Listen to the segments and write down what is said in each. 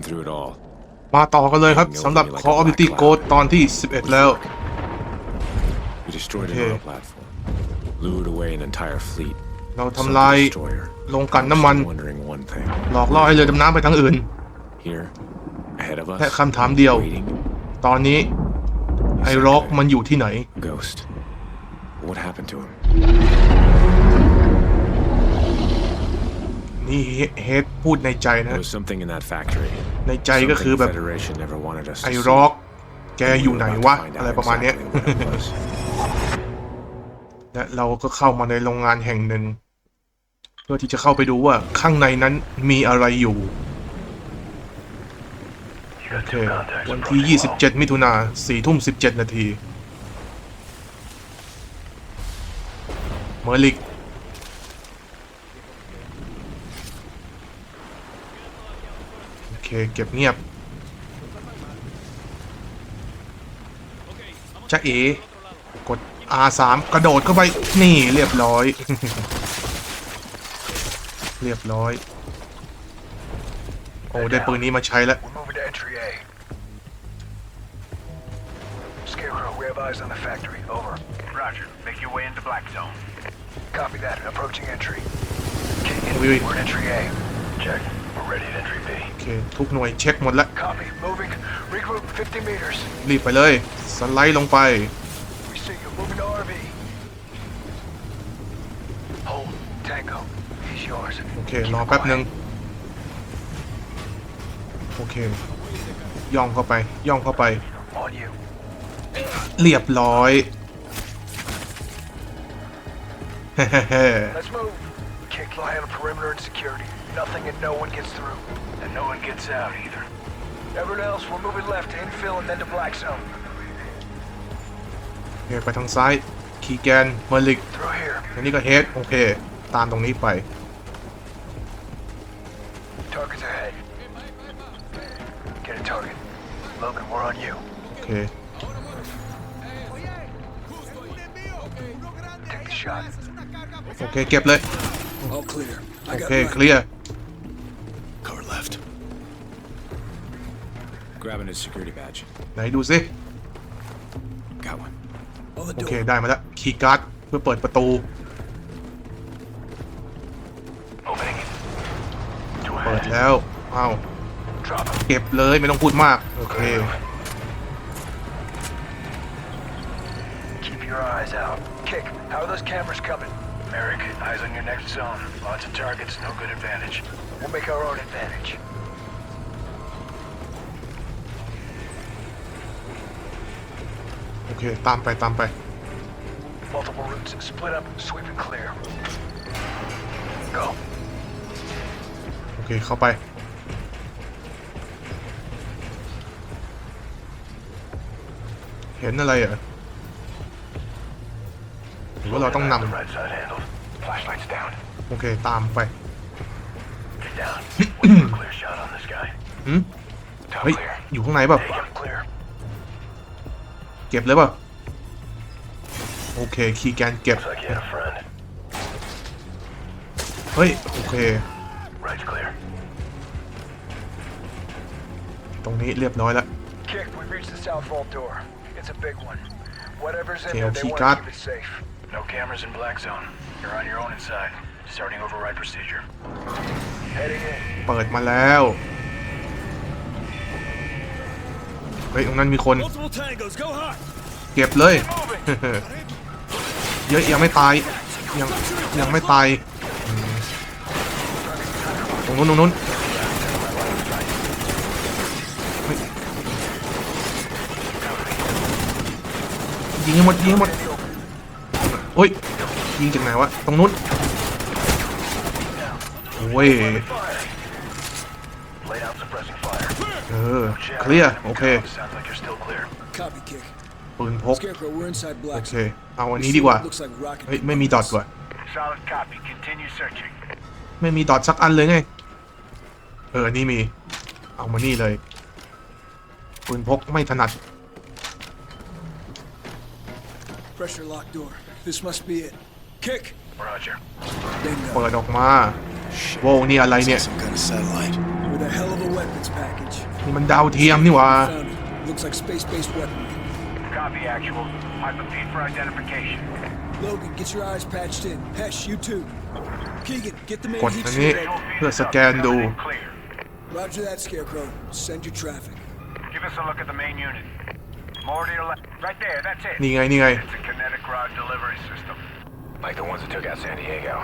And through it all, มาต่อกันเลยครับสำหรับ Call of Duty Ghost ตอนที่ 11 แล้ว we destroyed Okay. an oil platform, lured away an entire fleet. เรา sunk ทำลาย a destroyer. ลงกลันน้ำมัน Just wondering one thing. หลอกล่อให้เรือดำน้ำไปทางอื่น Here, ahead of แค่ us, คำถามเดียว waiting, ตอนนี้ไอ้ร็อกมันอยู่ที่ไหน a ghost. What happened to him? นี่เฮดพูดในใจนะ There was something in that factory. ในใจก็คือ Something แบบ the Federation never wanted us to ไอ้ see. ร็อกแก We อยู่ were ไหน about to วะ find อะไร out ประมาณเนี้ย exactly what that was. และเราก็เข้ามาในโรงงานแห่งหนึ่ง เพื่อที่จะเข้าไปดูว่าข้างในนั้นมีอะไรอยู่โอเควันที่ 27 มิถุนา4ทุ่ม 17 นาทีเมอร์ลิก โอ เคเก็บเงียบจะเอกด R3 กระโดดเข้าไป นี่เรียบร้อย เรียบร้อย โอ้ ได้ปืนนี้มาใช้แล้ว We're moving to entry A. Scarecrow, we have eyes on the factory. Over. Roger. Make your way into Black Zone. Copy that. Approaching entry. Wait, wait. We're in entry A. Check. We're ready at entry B. โอเค ทุกหน่วยเช็คหมดแล้ว Copy. Moving. Regroup 50 meters. รีบไปเลย สไลด์ลงไป We see you. Moving to RV. Hold. Tango. He's yours. โอเค รอแป๊บหนึ่งโอเค ย่องเข้าไป ย่องเข้าไป On you. เรียบร้อย เฮ้ Let's move. Kick lie on perimeter and security. Nothing and no one gets through. And no one gets out either. Everyone else, we're moving left to infill and then to black zone. โอเคไปทางซ้าย คีย์แกนเมอร์ลิก Through here. อันนี้ก็เฮดโอเค ตามตรงนี้ไป Target's ahead. Get a target. Logan, we're on you. โอเค Take the shot. โอเค เก็บเลย All clear. โอเค เคลียร์ Cover left. Grabbing his security badge. ไหนดูซิ Got one. On the โอเค door. ได้มาแล้ว คีย์การ์ด เพื่อเปิดประตู Opening. To เปิด ahead. แล้ว อ้าว Drop him. เก็บเลย ไม่ต้องพูดมาก โอเค Keep your eyes out. Kick. How are those cameras coming? Merrick, eyes on your next zone. Lots of targets, no good advantage. We'll make our own advantage. โอเค ตามไป ตามไป Multiple routes. Split up. Sweep and clear. Go. โอเค เข้าไป เห็นอะไรเหรอ่ะห รือว่าเราต้องน The right side handled. Flashlights down. ำโอเค ตามไป Get down. Wait for a clear shot on this guy. หืม Top เฮ้ย clear. อยู่ข้างในเปล่า Take him clear. เก็บเลยเปล่าโอเค คีย์แกนเก็บ Looks like you had a friend. เฮ้ย โอเค Right's clear. ตรงนี้เรียบร้อยแล้ว Kick. We've reached the south vault door. It's a big one. Whatever's in Okay, there, I'll they keep want guard. to keep it safe. No cameras in Black Zone. You're on your own inside. Starting override procedure. Heading in. เปิดมาแล้ว เฮ้ยตรงนั้นมีคน Multiple tangos. Go hot. เก็บเลย เยอะยังไม่ตาย ยังยังไม่ตายอืมตรงนู้นตรงนู้นเฮ้ยยิงให้หมดยิงให้หมด โอ้ยยิงจากไหนวะตรงนู้นโอ้ยเออเคลียร์โอเคปืนพกโอเคเอาอันนี้ดีกว่าเฮ้ยไม่มีดอทว่ไม่มีดอทสักอันเลยไงเออนี่มีเอามานี่เลยปืนพกไม่ถนัด This must be it. Kick. Roger. Bingo. เปิดออกมา โว้วนี่อะไรเนี่ย Some kind of satellite. With a hell of a weapon. weapons package. นี่มันดาวเทียมนี่หว่า Found it. Looks like space-based weaponry. Copy actual. I proceed for identification. Logan, get your eyes patched in. Hesh, you too. Keegan, get the main กด heat อันนี้ shield ready. เพื่อสแกนดู Clear. Roger that, Scarecrow. Send your traffic. Give us a look at the main unit. More to your left. Right there, that's it. นี่ไงนี่ไง It's a kinetic rod delivery system. Like the ones that took out San Diego.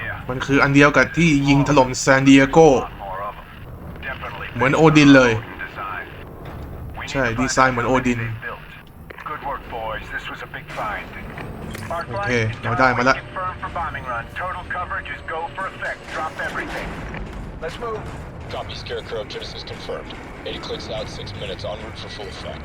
Yeah. มันคืออันเดียวกับที่ยิงถล่มซานดิเอโก A lot more of them. Definitely. เหมือนโอดินเลย Design. We need ใช่ to find ดีไซน์เหมือนโอดิน they built. Good work, boys. This was a big find. Arclight, Okay, it's now time dai we mala. confirm for bombing run. Total coverage is go for effect. Drop everything. Let's move. Copy Scarecrow Genesis confirmed. 80 clicks out, 6 minutes en route for full effect.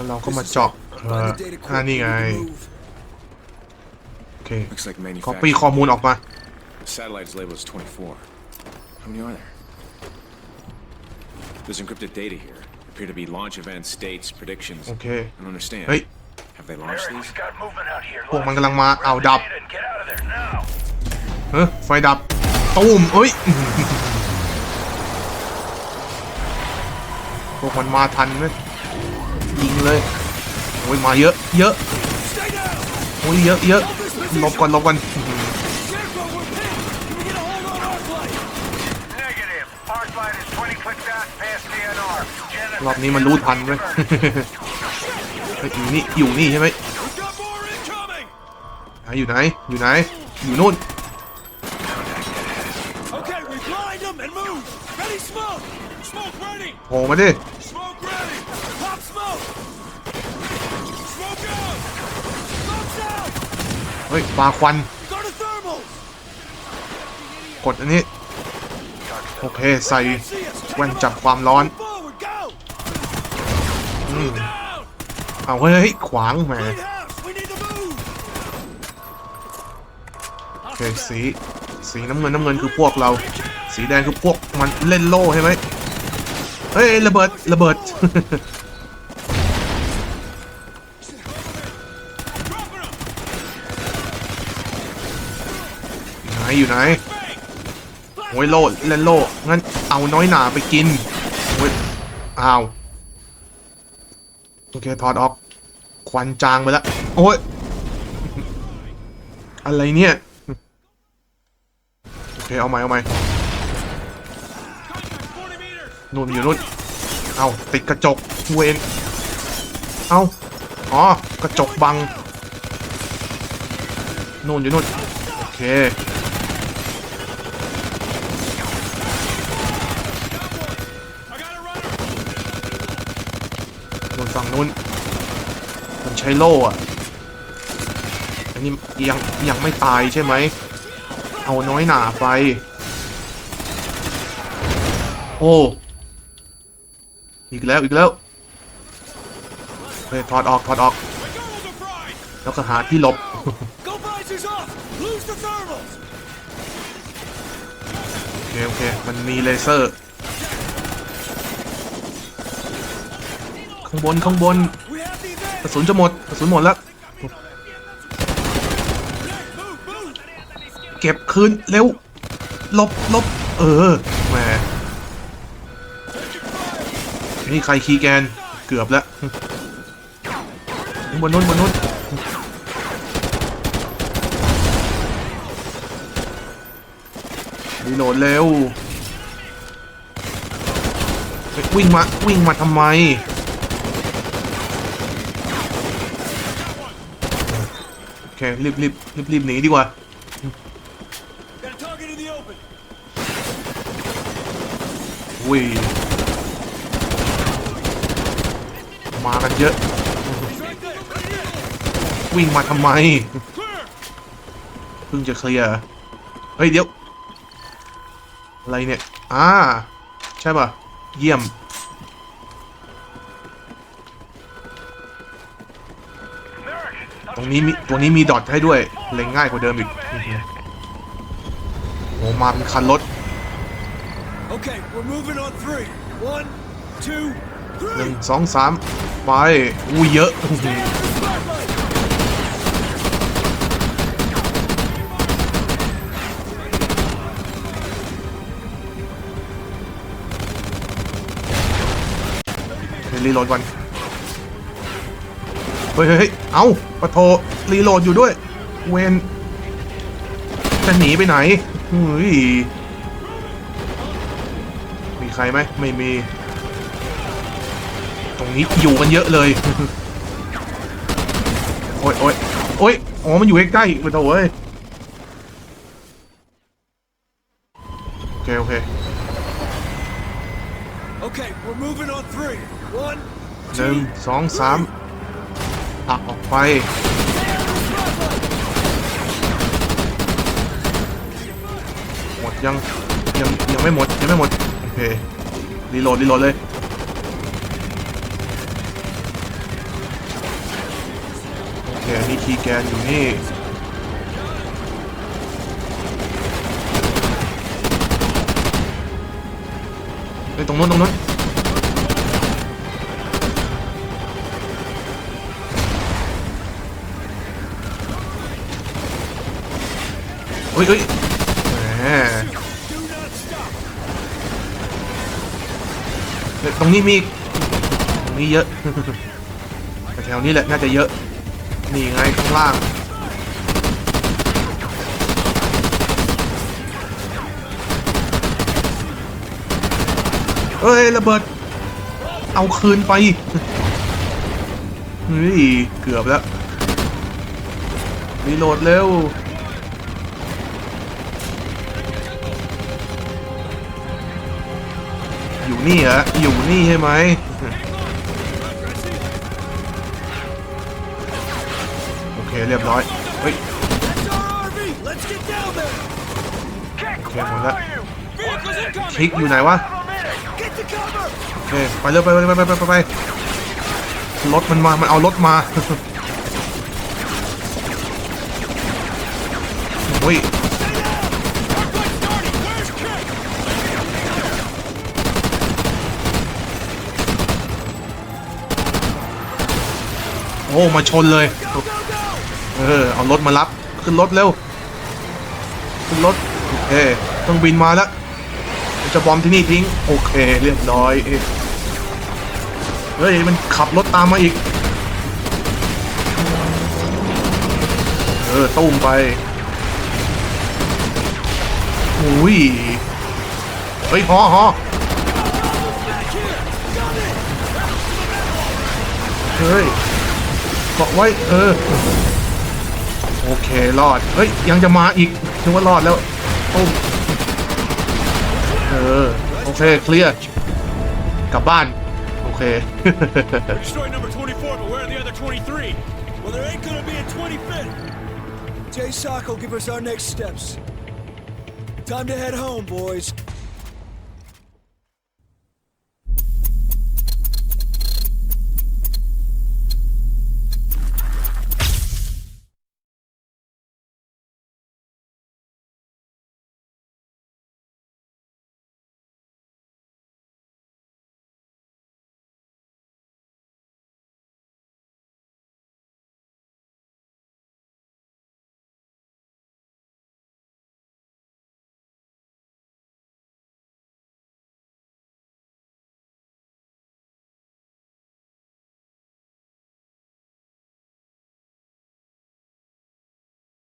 แล้วเราก็มาเจาะเอ่อ Find the data อ่า quick. นี่ไง We can move. โอเค Looks like คอปปี้ manufacturing. ข้อมูลออกมา Satellite's label is 24. How many are there? There's encrypted data here. Appear to be launch events, dates, predictions. โอเค I don't understand. เฮ้ย Have they launched Eric, these? we've got movement out here. พวกมันกำลังมาเอาดับ Data and Get out of there now. เฮ้ยไฟดับตูมเอ้ย พวกมันมาทันไหม ยิงเลยโอ้ยมาเยอะเยอะ Stay down! โอ้ยเยอะเยอะหลบก่อนหลบก่อน Scarecrow, we're pinned! Can we get a hold on Arc light? Negative. Arclight is 20 clicks out past DNR. Genesis รอบนี้มันรู้ทันไหมเฮ้ยอยู่นี่อยู่นี่ใช่ไหม We've got more incoming! ไหนอยู่ไหนอยู่ไหนอยู่นู่น Okay, we blind them and move! Ready smoke! Smoke ready! โผล่มาดิ เฮ้ยปลาควัน กดอันนี้ โอเค ใส่แว่นจับความร้อนอืมเอาเฮ้ย ขวางแหมโอเคสีสีน้ำเงินน้ำเงินคือพวกเรา สีแดงคือพวกมันเล่นโล่ใช่ไหมเฮ้ย ระเบิด ระเบิด อยู่ไหนโอ้ยโล่เล่นโล่งั้นเอาน้อยหนาไปกินโอ้ยอ้าวโอเคถอดออก ควันจางไปแล้วโอ้ยอะไรเนี่ยโอเคเอาใหม่เอาใหม่นู่นอยู่นู่นเอาติดกระจกเวนเอาอ๋อกระจกบังนู่นอยู่นู่นโอเค I got a runner! นู่นฝั่งนู้น มันใช้โล่อะอันนี้ยังยังไม่ตายใช่ไหม เอาน้อยหนาไป โอ้ อีกแล้วอีกแล้วเฮ้ยถอดออกถอดออก แล้วก็หาที่หลบ โอเคโอเค มันมีเลเซอร์ ข้างบนข้างบนกระสุนจะหมดกระสุนหมดแล้ว เก็บคืนเร็วลบลบเออแหมนี่ใครคีแกนเกือบแล้วบนนู้นบนนู้นรีโหลดเร็ววิ่งมาวิ่งมาทำไม โอ เครีบรีบรีบรีบหนีดีกว่า Got a target in the open! อุ้ยมากันเยอะ He's right there! Right here! วิ่งมาทำไม Clear! เพิ่งจะเคลียร์เฮ้ยเดี๋ยว อะไรเนี่ย อ่า ใช่ป่ะ เยี่ยม รงนี้มีตัวนี้มีดอทให้ด้วย เล็งง่ายกว่าเดิมอีกอื้อหือโอ้มาเป็นคันรถ Okay, we're moving on three. One, two, หนึ่ง three. สองสามไปอู้เยอะอื้อหือเดี๋ยวรีโหลดก่อน เฮ้ยเฮ้ยเฮ้ยเอาปะโทรีโหลดอยู่ด้วย เวนจะหนีไปไหนเฮ้ยมีใครไหมไม่มี ตรงนี้อยู่กันเยอะเลยโอ้ยโอ้ยโอ้ยอ๋อมันอยู่ใกล้ๆปะโถเอ้ยโอเคโอเค Okay, we're moving on three. One, หนึ่ง two, สองสาม ไปหมดยังยังยังไม่หมดยังไม่หมดโอเครีโหลดรีโหลดเลยโอเคนี่คีย์แกนอยู่นี่ไปตรงนู้นตรงนู้น ฮ้ยเฮ้ยแหมเฮ้ยตรงนี้มีอีกตรงนี้เยอะแถวนี้แหละน่าจะเยอะ นี่ไงข้างล่างเอ้ยระเบิด เอาคืนไปเฮ้ยเกือบแล้วรีโหลดเร็ว อยู่นี่เหรอยู่นี่ใช่ไหมโอเคเรียบร้อยเฮ้ยโอเคหมดล้วคลิกอยู่ไหนวะโอเคไปเร็วไปไปไปไปไปไปรถมันมา มันเอารถมาโอ้ย โอ้มาชนเลย เออเอารถมารับขึ้นรถเร็วขึ้นรถโอเคเครื่องบินมาแล้วจะบอมที่นี่ทิ้งโอเคเรียบร้อยเฮ้ยมันขับรถตามมาอีกเออตุ้มไปอุ้ยเฮ้ยฮอฮอเฮ้ย กาะไว้ เออ โอเค รอด เฮ้ย ยังจะมาอีกนึกว่ารอดแล้วตุ้มเออ โอเค เคลียร์ กลับบ้าน โอเค Destroy number 24, but where are the other 23? Well, there ain't gonna be a 25th. Jay Sock will give us our next steps. Time to head home, boys.